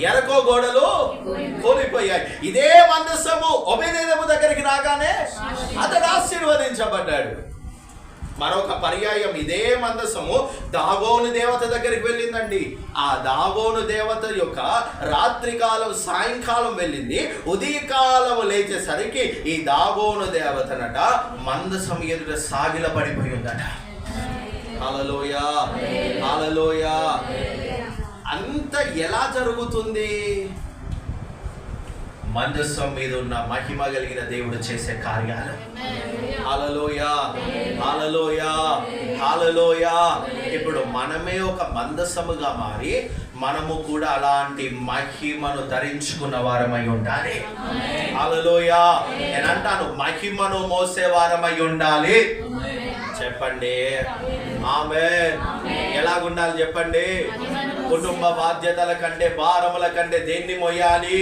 ఎరకో గోడలు కోలిపోయాయి. ఇదే మందస్సము ఒబేదేదము దగ్గరికి రాగానే అతడు ఆశీర్వదించబడ్డాడు. మరొక పర్యాయం ఇదే మందసము. దాగోను దేవత దగ్గరికి వెళ్ళిందండి. ఆ దాగోను దేవత యొక్క రాత్రికాలం సాయంకాలం వెళ్ళింది. ఉదయకాలం లేచేసరికి ఈ దాగోను దేవతనట మందసం ఎదుట సాగిల పడిపోయి ఉందట. అలలోయ అలలోయ అంత ఎలా జరుగుతుంది? మందస్సం మీద ఉన్న మహిమ కలిగిన దేవుడు చేసే కార్యాలు. హాలలోయ హాలలోయ హాలలోయ ఇప్పుడు మనమే ఒక మందసముగా మారి మనము కూడా అలాంటి మహిమను ధరించుకున్న వారమై ఉండాలి. హాలలోయ నేను అంటాను మహిమను మోసే వారమై ఉండాలి. చెప్పండి. ఆమె ఎలాగుండాలి చెప్పండి? కుటుంబ బాధ్యతల కంటే భారముల కంటే దేన్ని మొయ్యాలి?